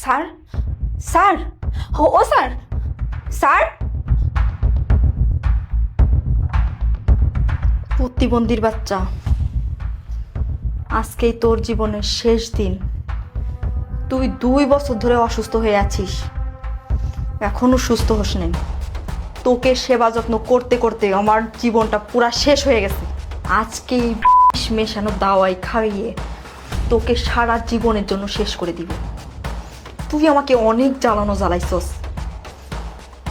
Sir? Sir? ও sir! Sir? প্রতিবন্ধীর বাচ্চা। আজকেই তোর জীবনের শেষ দিন। তুই দুই বছর ধরে অসুস্থ হয়ে আছিস। এখনও সুস্থ হোস নাই তোকে সেবা যত্ন করতে করতে আমার জীবনটা পুরা শেষ হয়ে গেছে। আজকে মেশানো দাওয়াই খাইয়ে তোকে সারা জীবনের জন্য শেষ করে দিব। তুই আমাকে অনেক জ্বালানো জ্বালাইছস।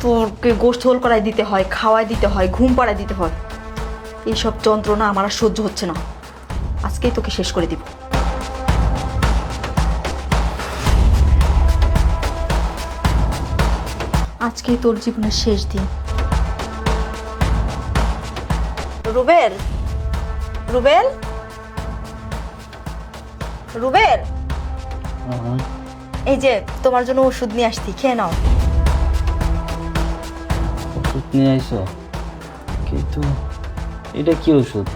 তোরকে গোষ্ঠল করাই দিতে হয় খাওয়াই দিতে হয়, ঘুম পাড়াই দিতে হয়। এইসব যন্ত্রণা আমার আর সহ্য হচ্ছে না। আজকেই তোকে শেষ করে দিব। আজকেই তোর জীবনের শেষ দিন। রুবেল? রুবেল? রুবেল? এই যে তোমার জন্য ওষুধ নিয়ে আসছি খেয়ে নাও। ওষুধ নিয়ে আইসো? কিন্তু এটা কি ওষুধ?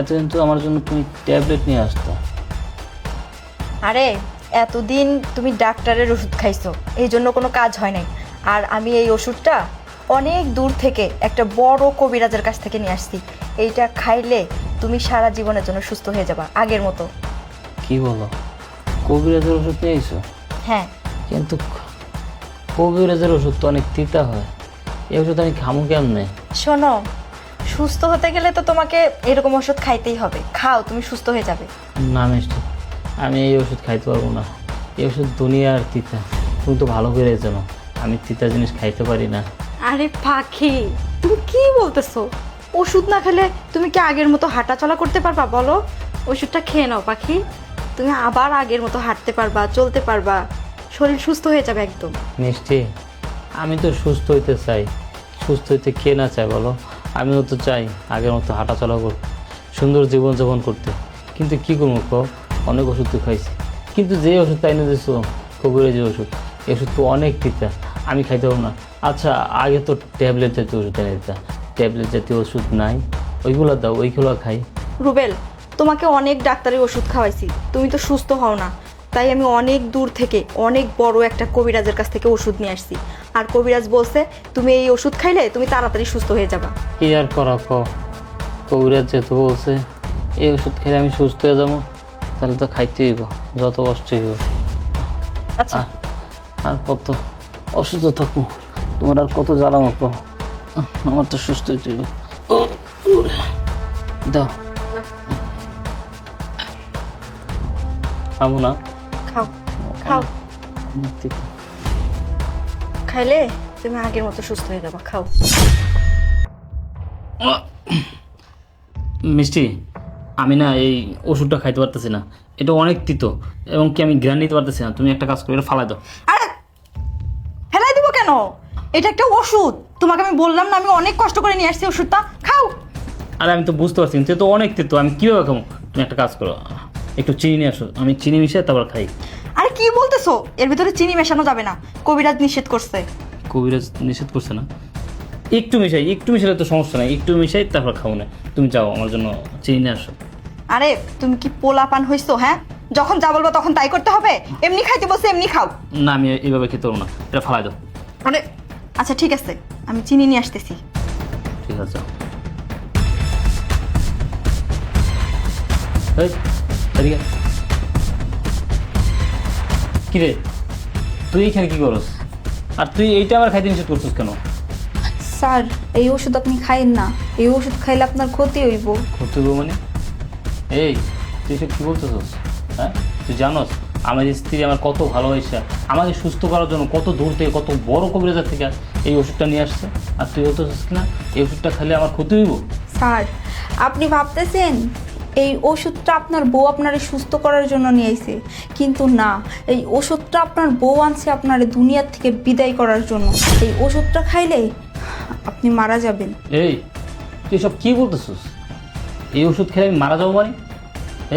এতদিন তো আমার জন্য তুমি ট্যাবলেট নিয়ে আসতো। আরে এতদিন তুমি ডাক্তারের ওষুধ খাইছো এই জন্য কোনো কাজ হয় নাই। আর আমি এই ওষুধটা অনেক দূর থেকে একটা বড় কবিরাজের কাছ থেকে নিয়ে আসছি। এইটা খাইলে তুমি সারা জীবনের জন্য সুস্থ হয়ে যাবা আগের মতো। কি বলো? কবিরাজের ওষুধ নিয়ে আইসো? হ্যাঁ। কিন্তু কবিরাজের ওষুধ তো অনেক তিতা হয়। এই ওষুধ আমি খামু কেমনে? শোনো সুস্থ হতে গেলে তো তোমাকে এরকম ওষুধ খাইতেই হবে। খাও তুমি সুস্থ হয়ে যাবে। না মিষ্টি আমি এই ওষুধ খাইতে পারব না। এই ওষুধ দুনিয়ার তিতা। তুমি তো ভালো করে জানো আমি তিতা জিনিস খাইতে পারি না। আরে পাখি তুমি কি বলতেছো? ওষুধ না খেলে তুমি কি আগের মতো হাঁটা চলা করতে পারবা বলো? ওষুধটা খেয়ে নাও পাখি। তুমি আবার আগের মতো হাঁটতে পারবা চলতে পারবা। শরীর সুস্থ হয়ে যাবে একদম। মিষ্টি আমি তো সুস্থ হইতে চাই। সুস্থ হইতে কে না চায় বলো? আমিও তো চাই আগের মতো হাঁটাচলা করতে সুন্দর জীবনযাপন করতে। কিন্তু কি করব কো অনেক ওষুধ তো খাইছি। কিন্তু যে ওষুধ তাই না দিছো? কবিরের যে ওষুধ এই ওষুধ তো অনেক তিতা। আমি খাইতে পারব না। আচ্ছা আগে তো ট্যাবলেট জাতীয় ওষুধ এনে দিতা। ট্যাবলেট জাতীয় ওষুধ নাই। ওইগুলো দাও ওইগুলো খাই। রুবেল তোমাকে অনেক ডাক্তারের ওষুধ খাওয়াইছি। তুমি তো সুস্থ হও না। তাই আমি অনেক দূর থেকে অনেক বড় একটা কবিরাজের কাছ থেকে ওষুধ নিয়ে আসছি। আর কবিরাজ বলছে তুমি এই ওষুধ খাইলে তুমি তাড়াতাড়ি সুস্থ হয়ে যাবা। কি আর করা ক? কবিরাজ যেহেতু বলছে এই ওষুধ খেলে আমি সুস্থ হয়ে যাব তাহলে তো খাইতে হইব যত কষ্টই হোক আচ্ছা। আর- কত? অসুস্থ থাকব। তোমার আর কত জ্বালা মতো আমার তো সুস্থ হইতে হইব। ও, দাও। খাব না। খাও খাও। খাইলে তুমি আগের মতো সুস্থ হয়ে যাবা খাও। মিষ্টি আমি না এই ওষুধটা খাইতে পারতেছি না। এটা অনেক তিতো এবং কি আমি জ্ঞান নিতে পারতেছি না। তুমি একটা কাজ করে এটা ফালাই দাও। আরে ফেলাই দিব কেন? এটা একটা ওষুধ। তোমাকে আমি বললাম না আমি অনেক কষ্ট করে নিয়ে আসছি ওষুধটা। খাও। আরে আমি তো বুঝতে পারছি কিন্তু এ তো অনেক তেতো আমি কীভাবে খাব তুমি একটা কাজ করো একটু চিনি নিয়ে আসো। আমি চিনি মিশিয়ে তারপর খাই। আরে কি বলতেছো? এর ভিতরে চিনি মেশানো যাবে না। কবিরাজ নিষেধ করছে। কবিরাজ নিষেধ করছে না? একটু মিশাই একটু মিশালে তো সমস্যা নাই। একটু মিশাই তারপর খাব না। তুমি যাও আমার জন্য চিনি নিয়ে আসো। আরে তুমি কি পোলা পান হইছো হ্যাঁ? যখন যা বলব তখন তাই করতে হবে? এমনি খাইতে বলছে এমনি খাও। না আমি এইভাবে খেতে পারব না। এটা ফালাই দাও। আরে আচ্ছা ঠিক আছে। আমি চিনি নিয়ে আসতেছি। ঠিক আছে। এই, এদিকে। কি রে তুই এখানে কি করস? আর তুই এইটা আবার খাইতে নিষেধ করছিস কেন? স্যার এই ওষুধ আপনি খাইন না। এই ওষুধ খাইলে আপনার ক্ষতি হইব। করতে দেবো মানে? এই তুই এসব কি বলতেছস? হ্যাঁ? তুই জানোস আমার স্ত্রী আমার কত ভালোবাসা আমাকে সুস্থ করার জন্য কত দূর থেকে কত বড় কবিরাজার থেকে এই ওষুধটা নিয়ে আসছে। আর তুই বলতেছিস না এই ওষুধটা খেলে আমার ক্ষতি হইব? স্যার আপনি ভাবতেছেন এই ওষুধটা আপনার বউ আপনারে সুস্থ করার জন্য নিয়ে আইছে। কিন্তু না এই ওষুধটা আপনার বউ আনছে আপনার দুনিয়ার থেকে বিদায় করার জন্য। এই ওষুধটা খাইলে আপনি মারা যাবেন। এই তুই সব কি বলতেছিস? এই ওষুধ খেলে আমি মারা যাব মানে?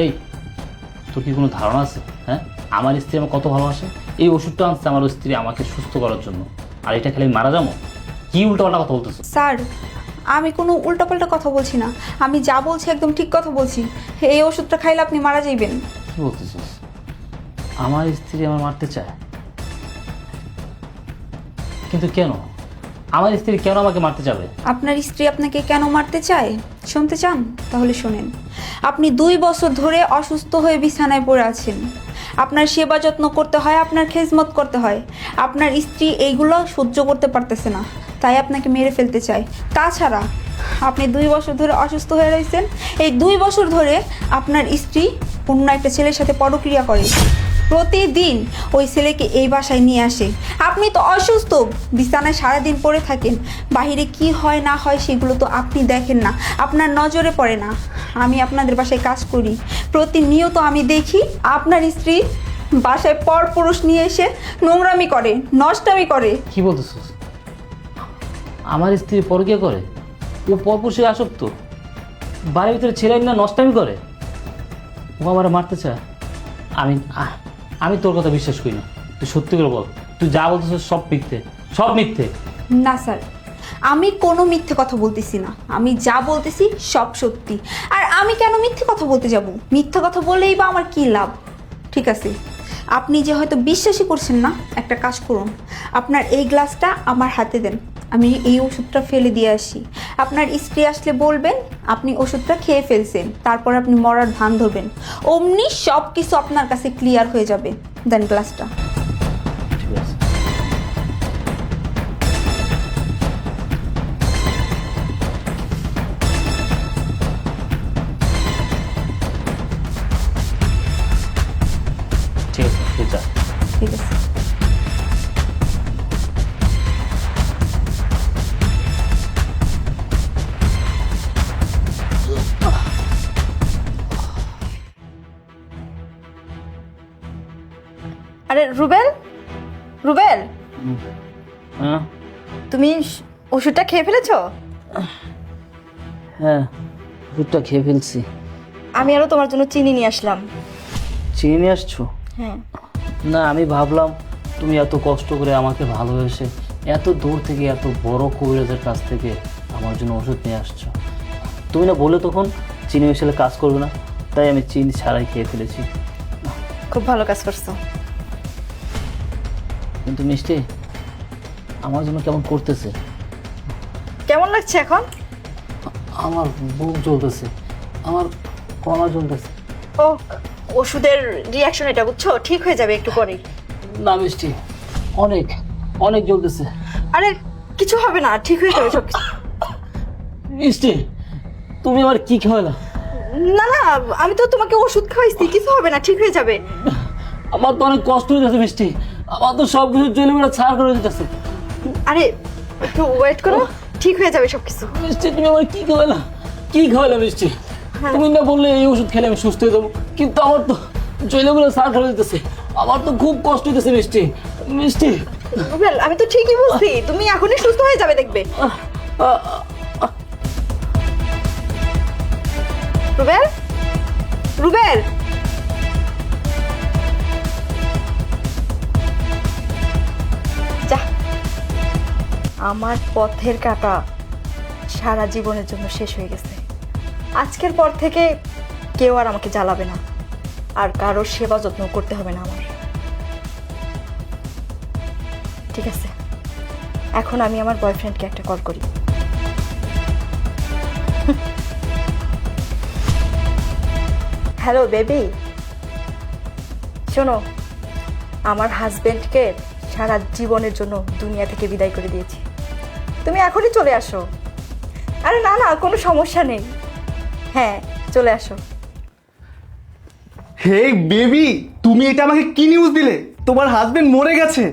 এই তোর কি কোনো ধারণা আছে? হ্যাঁ? আমার স্ত্রী আমার কত ভালোবাসে? এই ওষুধটা আনছে আমার স্ত্রী আমাকে সুস্থ করার জন্য। আর এটা খেলে আমি মারা যাব? কি উল্টোপাল্টা কথা বলতেছিস? স্যার আমি কোনো উল্টাপাল্টা কথা বলছি না। আমি যা বলছি একদম ঠিক কথা বলছি। এই ওষুধটা খাইলে আপনি মারা যাইবেন। কি বলতেছিস? আমার স্ত্রী আমার মারতে চায়। কিন্তু কেন? আমার স্ত্রী কেন আমাকে মারতে যাবে? আপনার স্ত্রী আপনাকে কেন মারতে চায়? শুনতে চান? তাহলে শোনেন। আপনি দুই বছর ধরে অসুস্থ হয়ে বিছানায় পড়ে আছেন। আপনার সেবা যত্ন করতে হয়, আপনার খেজমত করতে হয়। আপনার স্ত্রী এইগুলো সহ্য করতে পারতেছে না, তাই আপনাকে মেরে ফেলতে চায়। তাছাড়া আপনি দুই বছর ধরে অসুস্থ হয়ে রয়েছেন, এই দুই বছর ধরে আপনার স্ত্রী অন্য একটা ছেলের সাথে পরক্রিয়া করে। প্রতিদিন ওই ছেলেকে এই বাসায় নিয়ে আসে। আপনি তো অসুস্থ। বিছানায় সারাদিন পড়ে থাকেন। বাইরে কি হয়, না হয় সেগুলো তো আপনি দেখেন না। আপনার নজরে পড়ে না। আমি আপনাদের বাসায় কাজ করি। প্রতিনিয়ত আমি দেখি আপনার স্ত্রী বাসায় পর পুরুষ নিয়ে এসে নোংরামি করে, নষ্টামি করে। কি বলতেছিস? আমার স্ত্রী পরকিয়া করে? ও পরপুরুষে আসক্ত। বাড়ির ভিতরে ছেলে না নষ্টামি করে? ও আমার মারতে চায়। আমি আমি তোর কথা বিশ্বাস করি না। তুই সত্যি করে বল। তুই যা বলতেছিস সব মিথ্যে। সব মিথ্যে। না, স্যার। আমি কোনো মিথ্যে কথা বলতেছি না। আমি যা বলতেছি সব সত্যি। আর আমি কেন মিথ্যে কথা বলতে যাব? মিথ্যে কথা বললেই বা আমার কী লাভ? ঠিক আছে। আপনি যে হয়তো বিশ্বাসই করছেন না, একটা কাজ করুন। আপনার এই গ্লাসটা আমার হাতে দেন। আমি এই ওষুধটা ফেলে দিয়ে আসি। আপনার স্ত্রী আসলে বলবেন, আপনি ওষুধটা খেয়ে ফেলছেন, তারপর আপনি মরার ভান ধরবেন। অমনি সব কিছু আপনার কাছে ক্লিয়ার হয়ে যাবে। দেন গ্লাসটা রুবেল? রুবেল? হ্যাঁ? তুমি ওষুধটা খেয়ে ফেলেছো? হ্যাঁ ওষুধটা খেয়ে ফেলছি। আমি আরও তোমার জন্য চিনি নিয়ে আসলাম। চিনি নিয়ে আসছো? হ্যাঁ। না আমি ভাবলাম তুমি এত কষ্ট করে আমাকে ভালোবেসে এত দূর থেকে এত বড় কবিরাজের কাছ থেকে আমার জন্য ওষুধ নিয়ে আসছো। তুমি না বলে তখন চিনি মিশালে কাজ করবে না তাই আমি চিনি ছাড়াই খেয়ে ফেলেছি। খুব ভালো কাজ করছ। কিন্তু মিষ্টি আমার জন্য কেমন করতেছে? কেমন লাগছে এখন? আমার বুক জ্বলতেছে আমার কমা জ্বলতেছে ও ওষুধের রিয়াকশন এটা বুঝছ? ঠিক হয়ে যাবে একটু পরেই। না মিষ্টি অনেক অনেক জ্বলতেছে। আরে কিছু হবে না ঠিক হয়ে যাবে সব মিষ্টি তুমি আমার কি খাওয়ালা? না না আমি তো তোমাকে ওষুধ খাওয়াইছি কিছু হবে না ঠিক হয়ে যাবে। আমার তো অনেক কষ্ট হয়ে যাচ্ছে মিষ্টি। আমার তো সব কিছু জেলে বেড়া ছাড় করে দিতেছে আরে একটু ওয়েট করো ঠিক হয়ে যাবে সব কিছু মিষ্টি তুমি আমার কি খাওয়ালা? কি খাওয়ালা মিষ্টি? তুমি না বললে এই ওষুধ খেলে আমি সুস্থ হয়ে যাব। কিন্তু আমার তো জৈলগুলো সার করে দিতেছে। আমার তো খুব কষ্ট হইতেছে মিষ্টি। মিষ্টি। রুবেল আমি তো ঠিকই বুঝছি তুমি এখনই সুস্থ হয়ে যাবে দেখবে। রুবেল? রুবেল? আমার পথের কাটা সারা জীবনের জন্য শেষ হয়ে গেছে। আজকের পর থেকে কেউ আর আমাকে জ্বালাবে না, আর কারোর সেবা যত্ন করতে হবে না আমার। ঠিক আছে, এখন আমি আমার বয়ফ্রেন্ডকে একটা কল করি। হ্যালো বেবি শোনো, আমার হাজব্যান্ডকে সারা জীবনের জন্য দুনিয়া থেকে বিদায় করে দিয়েছি। তুমি এখনই চলে আসো। আরে না না, কোনো সমস্যা নেই। হ্যাঁ চলে আসো। হে বেবি, তুমি এটা আমাকে কি নিউজ দিলে? তোমার হাজবেন্ড মরে গেছে।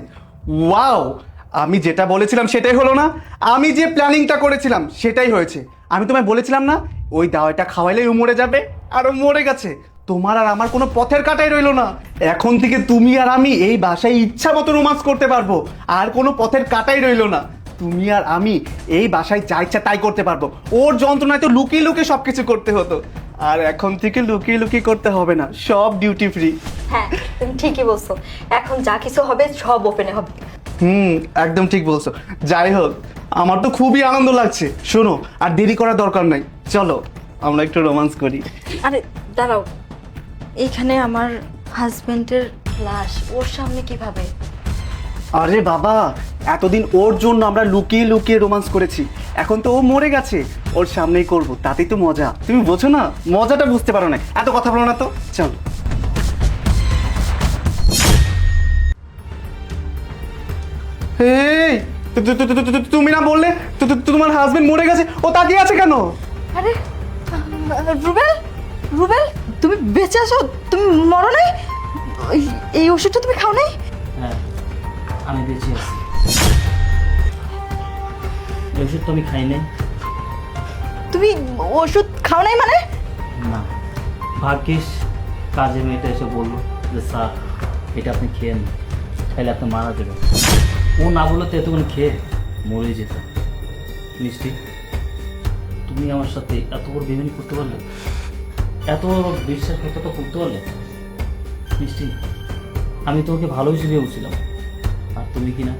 ওয়াও আমি যেটা বলেছিলাম সেটাই হলো না। আমি যে প্ল্যানিংটা করেছিলাম সেটাই হয়েছে। আমি তোমায় বলেছিলাম না, ওই দাওয়াটা খাওয়াইলেই ও মরে যাবে আর ও মরে গেছে। তোমার আর আমার কোনো পথের কাটাই রইল না। এখন থেকে তুমি আর আমি এই বাসায় ইচ্ছা মতো রোমান্স করতে পারব। আর কোনো পথের কাটাই রইল না। তুমি আর আমি এই বাসায় যা ইচ্ছা তাই করতে পারব। ওর যন্ত্রণায় তো লুকিয়ে লুকিয়ে সব কিছু করতে হতো। আর এখন থেকে লুকিয়ে লুকিয়ে করতে হবে না সব ডিউটি ফ্রি হ্যাঁ তুমি ঠিকই বলছো। এখন যা কিছু হবে সব ওপেনে হবে। হুম একদম ঠিক বলছো। যাই হোক আমার তো খুবই আনন্দ লাগছে। শোনো আর দেরি করার দরকার নাই। চলো আমরা একটু রোমান্স করি। আরে দাঁড়াও। এখানে আমার হাজবেন্ডের লাশ ওর সামনে কীভাবে? আরে বাবা এতদিন ওর জন্য আমরা লুকিয়ে লুকিয়ে রোমান্স করেছি। এখন তো ও মরে গেছে। ওর সামনেই করব তাতেই তো মজা। তুমি বোঝো না? মজাটা বুঝতে পারো না। এত কথা বলো না তো। চল। তুমি না বললে তু- তু- তু- তোমার হাজবেন্ড মরে গেছে? ও তাকিয়ে আছে কেন? আরে রুবেল রুবেল তুমি বেঁচে আছো? তুমি মরো নাই? এই- এই ওষুধটা তুমি খাও নাই হ্যাঁ আমি বেঁচে আছি। এই ওষুধ তো আমি খাই নাই। তুমি ওষুধ খাও নাই মানে? না। ভাগ্যিস কাজে মেয়েটা এসে বলল যে স্যার এটা আপনি খেয়ে নিন খাইলে আপনি মারা যাবেন। ও না বলল তো এতক্ষণ খেয়ে মরে যেত। মিষ্টি তুমি আমার সাথে এত বড় বেমানি করতে পারলে? এত বড় বিশ্বাসঘাতকতা করতে পারলে? মিষ্টি আমি তোমাকে ভালোবেসে ভেবেছিলাম আর তুমি কি না?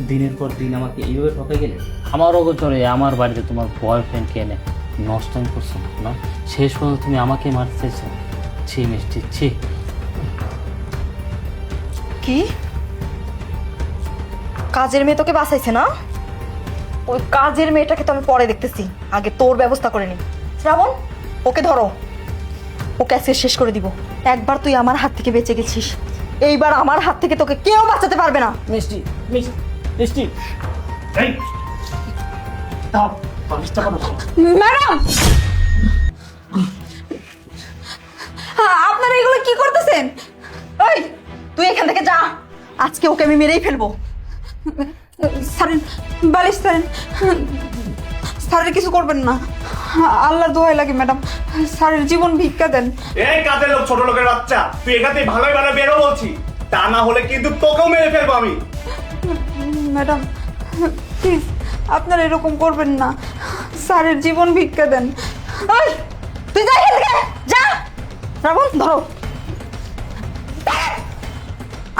দিনের পর দিন আমাকে এইভাবে ঠকে গেলে? আমার অগোচরে আমার বাড়িতে তোমার বয়ফ্রেন্ডকে এনে নষ্ট করছ না। শেষ পর্যন্ত তুমি আমাকে মারতে চাইছো। ছি মিষ্টি ছি। কি? কাজের মেয়ে তোকে বাঁচাইছে না? ওই কাজের মেয়েটাকে তো আমি পরে দেখতেছি। আগে তোর ব্যবস্থা করে নি। শ্রাবণ ওকে ধরো। ওকে আজকে শেষ করে দিব। একবার তুই আমার হাত থেকে বেঁচে গেছিস। এইবার আমার হাত থেকে তোকে কেউ বাঁচাতে পারবে না। মিষ্টি মিষ্টি। মিষ্টি এই দাও পালিশটা করো ম্যাডাম! হ্যাঁ, আপনারা এগুলো কি করতেছেন? ওই তুই এখান থেকে যা। আজকে ওকে আমি মেরেই ফেলব। সারেন বালিশ সারেন স্যারের কিছু করবেন না। আল্লাহর দোহাই লাগে ম্যাডাম। স্যারের জীবন ভিক্ষা দেন। এই কাজের লোক ছোট লোকের বাচ্চা? তুই এখান থেকে ভালোই ভালো বেরো বলছি। তা না হলে কিন্তু তোকেও মেরে ফেলব আমি। ম্যাডাম, প্লিজ, আপনারা এরকম করবেন না। স্যারের জীবন ভিক্ষা দেন। তুই যা শ্রাবণ ধরো।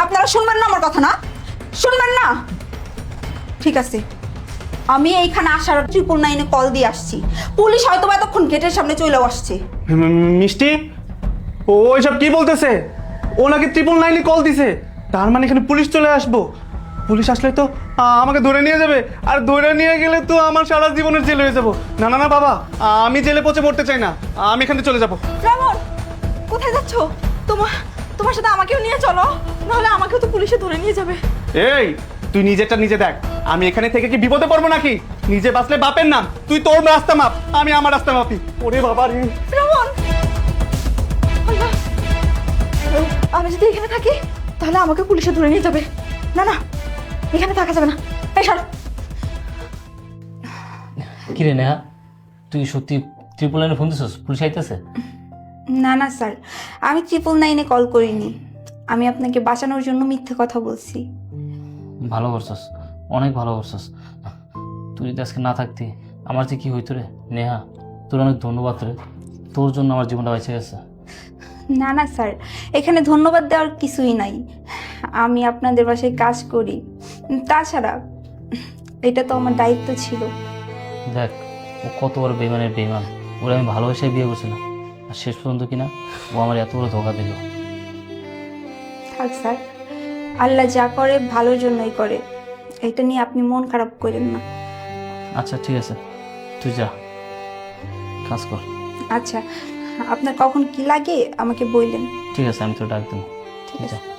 আপনারা শুনবেন না আমার কথা না? শুনবেন না? ঠিক আছে। আমি এইখানে আসার ট্রিপল নাইনে কল দিয়ে আসছি। পুলিশ হয়তো বা এতক্ষণ গেটের সামনে চলেও আসছে। মিষ্টি? ও এসব কি বলতেছে? ও নাকি ট্রিপল নাইনে কল দিছে? তার মানে এখানে পুলিশ চলে আসব। পুলিশ আসলে তো আমাকে ধরে নিয়ে যাবে। আর ধরে নিয়ে গেলে তো আমার সারা জীবনের জেল হয়ে যাব। না না না বাবা আমি জেলে পচে মরতে চাই না। আমি এখান থেকে চলে যাব। কোথায় যাচ্ছ? তোমার তোমার সাথে আমাকেও নিয়ে চলো। নাহলে আমাকেও তো পুলিশে ধরে নিয়ে যাবে। এই তুই নিজেরটা নিজে দেখ। আমি এখানে থেকে কি বিপদে পড়ব নাকি? নিজে বাঁচলে বাপের নাম। তুই তোর রাস্তা মাপ আমি আমার রাস্তা মাপি। ওরে বাবা রে। আল্লাহ। আমি যদি এখানে থাকি তাহলে আমাকে পুলিশে ধরে নিয়ে যাবে। না না এখানে থাকা যাবে না। এই সর। কিরে নেহা তুই সত্যি ট্রিপল লাইনে ফোন দিছিস? পুলিশ আইতেছে? না না স্যার। আমি ট্রিপল নাইনে কল করিনি। আমি আপনাকে বাঁচানোর জন্য মিথ্যে কথা বলছি। ভালো করছস। অনেক ভালো করছস। তুই যদি আজকে না থাকতি আমার যে কি হইতো রে? নেহা তোর অনেক ধন্যবাদ রে। তোর জন্য আমার জীবনটা বেঁচে গেছে। না না স্যার। এখানে ধন্যবাদ দেওয়ার কিছুই নাই। আমি আপনাদের বাসায় কাজ করি। তাছাড়া এটা তো আমার দায়িত্ব ছিল। দেখ ও কত বড় বেমানের বেমান ওরা আমি ভালোবেসে বিয়ে করছিলাম আর শেষ পর্যন্ত কিনা ও আমার এত বড় ধোকা দিল। থাক স্যার আল্লাহ যা করে ভালোর জন্যই করে। এটা নিয়ে আপনি মন খারাপ করেন না। আচ্ছা ঠিক আছে। তুই যা। কাজ কর। আচ্ছা আপনার কখন কি লাগে আমাকে বললেন। ঠিক আছে আমি তো ডাক দেবো। ঠিক আছে।